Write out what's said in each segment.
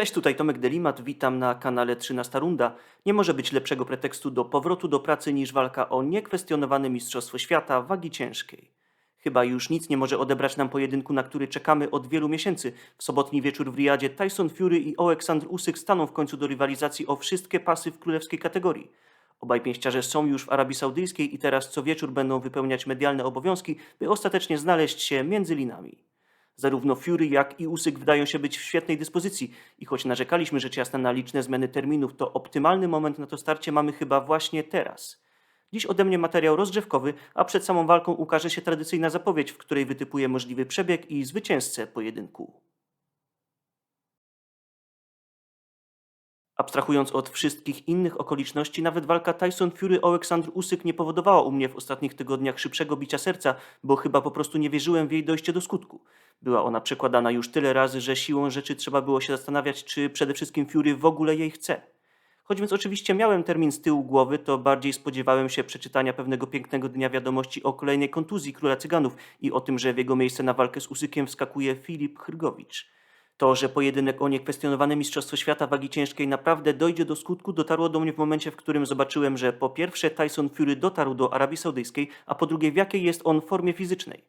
Cześć, tutaj Tomek Delimat, witam na kanale 13 Runda. Nie może być lepszego pretekstu do powrotu do pracy niż walka o niekwestionowane Mistrzostwo Świata wagi ciężkiej. Chyba już nic nie może odebrać nam pojedynku, na który czekamy od wielu miesięcy. W sobotni wieczór w Riyadzie Tyson Fury i Oleksandr Usyk staną w końcu do rywalizacji o wszystkie pasy w królewskiej kategorii. Obaj pięściarze są już w Arabii Saudyjskiej i teraz co wieczór będą wypełniać medialne obowiązki, by ostatecznie znaleźć się między linami. Zarówno Fury, jak i Usyk wydają się być w świetnej dyspozycji i choć narzekaliśmy rzecz jasna na liczne zmiany terminów, to optymalny moment na to starcie mamy chyba właśnie teraz. Dziś ode mnie materiał rozgrzewkowy, a przed samą walką ukaże się tradycyjna zapowiedź, w której wytypuję możliwy przebieg i zwycięzcę pojedynku. Abstrahując od wszystkich innych okoliczności, nawet walka Tyson Fury Aleksandr Usyk nie powodowała u mnie w ostatnich tygodniach szybszego bicia serca, bo chyba po prostu nie wierzyłem w jej dojście do skutku. Była ona przekładana już tyle razy, że siłą rzeczy trzeba było się zastanawiać, czy przede wszystkim Fury w ogóle jej chce. Choć więc oczywiście miałem termin z tyłu głowy, to bardziej spodziewałem się przeczytania pewnego pięknego dnia wiadomości o kolejnej kontuzji króla cyganów i o tym, że w jego miejsce na walkę z Usykiem wskakuje Filip Hrgowicz. To, że pojedynek o niekwestionowane Mistrzostwo Świata wagi ciężkiej naprawdę dojdzie do skutku, dotarło do mnie w momencie, w którym zobaczyłem, że po pierwsze Tyson Fury dotarł do Arabii Saudyjskiej, a po drugie w jakiej jest on formie fizycznej.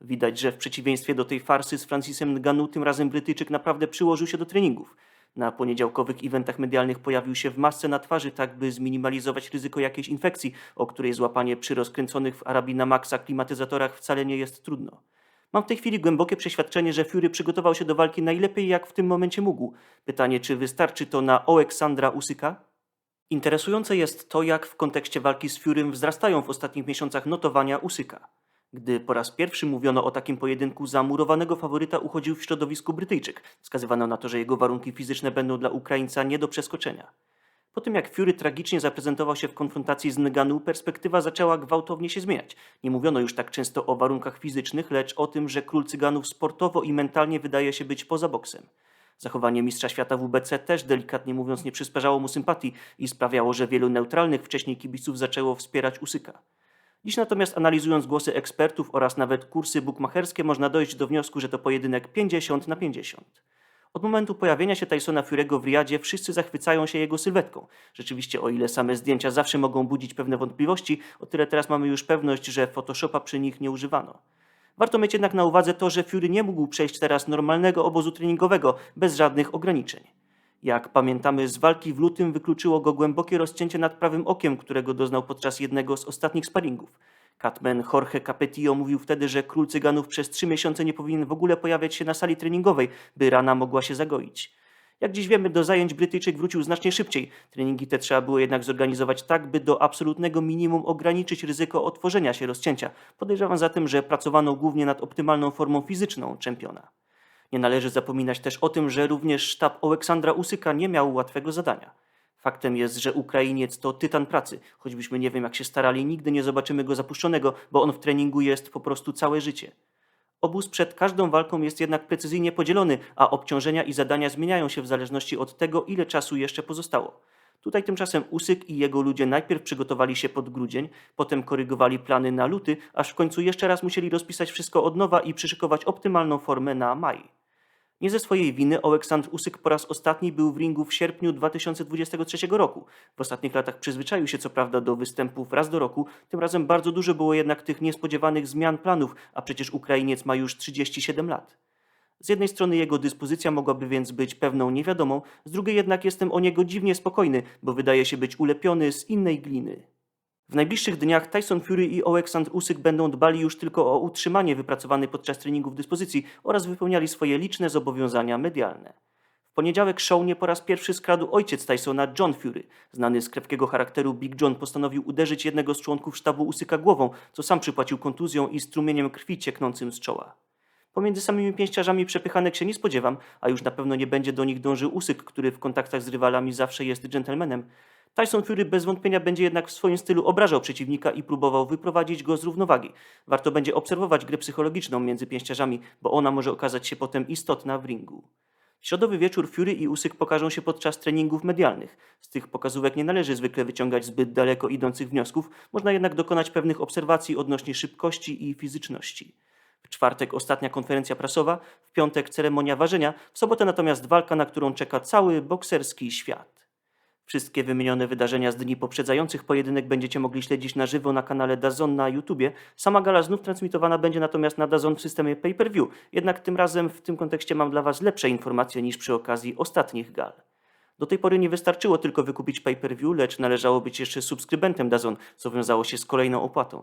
Widać, że w przeciwieństwie do tej farsy z Francisem Ngannou, tym razem Brytyjczyk naprawdę przyłożył się do treningów. Na poniedziałkowych eventach medialnych pojawił się w masce na twarzy, tak by zminimalizować ryzyko jakiejś infekcji, o której złapanie przy rozkręconych w Arabii na maksa klimatyzatorach wcale nie jest trudno. Mam w tej chwili głębokie przeświadczenie, że Fury przygotował się do walki najlepiej jak w tym momencie mógł. Pytanie, czy wystarczy to na Oleksandra Usyka? Interesujące jest to, jak w kontekście walki z Furym wzrastają w ostatnich miesiącach notowania Usyka. Gdy po raz pierwszy mówiono o takim pojedynku, za murowanego faworyta uchodził w środowisku Brytyjczyk. Wskazywano na to, że jego warunki fizyczne będą dla Ukraińca nie do przeskoczenia. Po tym jak Fury tragicznie zaprezentował się w konfrontacji z Ngannou, perspektywa zaczęła gwałtownie się zmieniać. Nie mówiono już tak często o warunkach fizycznych, lecz o tym, że król cyganów sportowo i mentalnie wydaje się być poza boksem. Zachowanie mistrza świata WBC też delikatnie mówiąc nie przysparzało mu sympatii i sprawiało, że wielu neutralnych wcześniej kibiców zaczęło wspierać Usyka. Dziś natomiast analizując głosy ekspertów oraz nawet kursy bukmacherskie można dojść do wniosku, że to pojedynek 50 na 50. Od momentu pojawienia się Tysona Fury'ego w Riyadzie wszyscy zachwycają się jego sylwetką. Rzeczywiście, o ile same zdjęcia zawsze mogą budzić pewne wątpliwości, o tyle teraz mamy już pewność, że Photoshopa przy nich nie używano. Warto mieć jednak na uwadze to, że Fury nie mógł przejść teraz normalnego obozu treningowego bez żadnych ograniczeń. Jak pamiętamy z walki w lutym wykluczyło go głębokie rozcięcie nad prawym okiem, którego doznał podczas jednego z ostatnich sparingów. Catman Jorge Capetillo mówił wtedy, że król cyganów przez trzy miesiące nie powinien w ogóle pojawiać się na sali treningowej, by rana mogła się zagoić. Jak dziś wiemy, do zajęć Brytyjczyk wrócił znacznie szybciej. Treningi te trzeba było jednak zorganizować tak, by do absolutnego minimum ograniczyć ryzyko otworzenia się rozcięcia. Podejrzewam zatem, że pracowano głównie nad optymalną formą fizyczną czempiona. Nie należy zapominać też o tym, że również sztab Aleksandra Usyka nie miał łatwego zadania. Faktem jest, że Ukrainiec to tytan pracy. Choćbyśmy nie wiem jak się starali, nigdy nie zobaczymy go zapuszczonego, bo on w treningu jest po prostu całe życie. Obóz przed każdą walką jest jednak precyzyjnie podzielony, a obciążenia i zadania zmieniają się w zależności od tego, ile czasu jeszcze pozostało. Tutaj tymczasem Usyk i jego ludzie najpierw przygotowali się pod grudzień, potem korygowali plany na luty, aż w końcu jeszcze raz musieli rozpisać wszystko od nowa i przyszykować optymalną formę na maj. Nie ze swojej winy Oleksandr Usyk po raz ostatni był w ringu w sierpniu 2023 roku. W ostatnich latach przyzwyczaił się co prawda do występów raz do roku, tym razem bardzo dużo było jednak tych niespodziewanych zmian planów, a przecież Ukrainiec ma już 37 lat. Z jednej strony jego dyspozycja mogłaby więc być pewną niewiadomą, z drugiej jednak jestem o niego dziwnie spokojny, bo wydaje się być ulepiony z innej gliny. W najbliższych dniach Tyson Fury i Oleksandr Usyk będą dbali już tylko o utrzymanie wypracowanej podczas treningów dyspozycji oraz wypełniali swoje liczne zobowiązania medialne. W poniedziałek show nie po raz pierwszy skradł ojciec Tysona, John Fury. Znany z krewkiego charakteru Big John postanowił uderzyć jednego z członków sztabu Usyka głową, co sam przypłacił kontuzją i strumieniem krwi cieknącym z czoła. Pomiędzy samymi pięściarzami przepychanek się nie spodziewam, a już na pewno nie będzie do nich dążył Usyk, który w kontaktach z rywalami zawsze jest dżentelmenem. Tyson Fury bez wątpienia będzie jednak w swoim stylu obrażał przeciwnika i próbował wyprowadzić go z równowagi. Warto będzie obserwować grę psychologiczną między pięściarzami, bo ona może okazać się potem istotna w ringu. W środowy wieczór Fury i Usyk pokażą się podczas treningów medialnych. Z tych pokazówek nie należy zwykle wyciągać zbyt daleko idących wniosków, można jednak dokonać pewnych obserwacji odnośnie szybkości i fizyczności. W czwartek ostatnia konferencja prasowa, w piątek ceremonia ważenia, w sobotę natomiast walka, na którą czeka cały bokserski świat. Wszystkie wymienione wydarzenia z dni poprzedzających pojedynek będziecie mogli śledzić na żywo na kanale DAZN na YouTubie. Sama gala znów transmitowana będzie natomiast na DAZN w systemie pay-per-view. Jednak tym razem w tym kontekście mam dla Was lepsze informacje niż przy okazji ostatnich gal. Do tej pory nie wystarczyło tylko wykupić pay-per-view, lecz należało być jeszcze subskrybentem DAZN, co wiązało się z kolejną opłatą.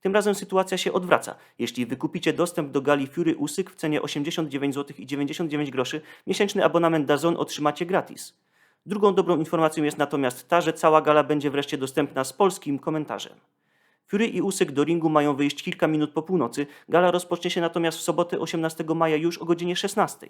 Tym razem sytuacja się odwraca. Jeśli wykupicie dostęp do gali Fury Usyk w cenie 89 zł i 99 groszy, miesięczny abonament DAZN otrzymacie gratis. Drugą dobrą informacją jest natomiast ta, że cała gala będzie wreszcie dostępna z polskim komentarzem. Fury i Usyk do ringu mają wyjść kilka minut po północy, gala rozpocznie się natomiast w sobotę 18 maja już o godzinie 16.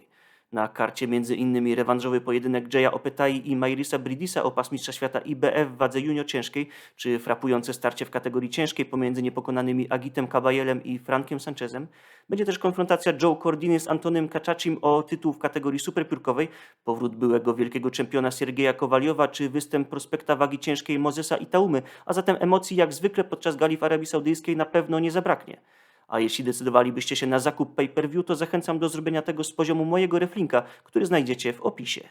Na karcie między innymi rewanżowy pojedynek Jaya Opetai i Mairisa Bridisa o pas mistrza świata IBF w wadze junior ciężkiej, czy frapujące starcie w kategorii ciężkiej pomiędzy niepokonanymi Agitem Kabajelem i Frankiem Sanchezem. Będzie też konfrontacja Joe Cordini z Antonym Kaczacim o tytuł w kategorii superpiórkowej, powrót byłego wielkiego czempiona Siergieja Kowaliowa, czy występ prospekta wagi ciężkiej Mozesa Itaumy, a zatem emocji jak zwykle podczas gali w Arabii Saudyjskiej na pewno nie zabraknie. A jeśli decydowalibyście się na zakup pay-per-view, to zachęcam do zrobienia tego z poziomu mojego reflinka, który znajdziecie w opisie.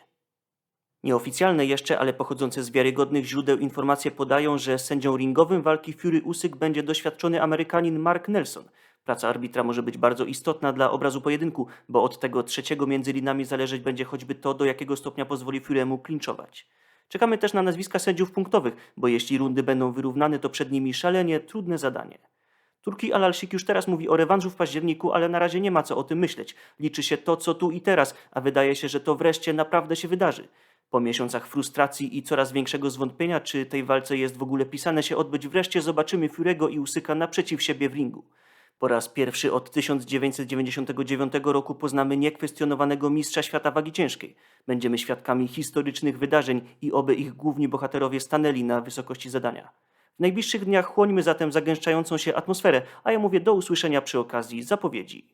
Nieoficjalne jeszcze, ale pochodzące z wiarygodnych źródeł informacje podają, że sędzią ringowym walki Fury Usyk będzie doświadczony Amerykanin Mark Nelson. Praca arbitra może być bardzo istotna dla obrazu pojedynku, bo od tego trzeciego między linami zależeć będzie choćby to, do jakiego stopnia pozwoli Furemu klinczować. Czekamy też na nazwiska sędziów punktowych, bo jeśli rundy będą wyrównane, to przed nimi szalenie trudne zadanie. Turki Alalsik już teraz mówi o rewanżu w październiku, ale na razie nie ma co o tym myśleć. Liczy się to, co tu i teraz, a wydaje się, że to wreszcie naprawdę się wydarzy. Po miesiącach frustracji i coraz większego zwątpienia, czy tej walce jest w ogóle pisane się odbyć, wreszcie zobaczymy Furego i Usyka naprzeciw siebie w ringu. Po raz pierwszy od 1999 roku poznamy niekwestionowanego mistrza świata wagi ciężkiej. Będziemy świadkami historycznych wydarzeń i oby ich główni bohaterowie stanęli na wysokości zadania. W najbliższych dniach chłońmy zatem zagęszczającą się atmosferę, a ja mówię do usłyszenia przy okazji zapowiedzi.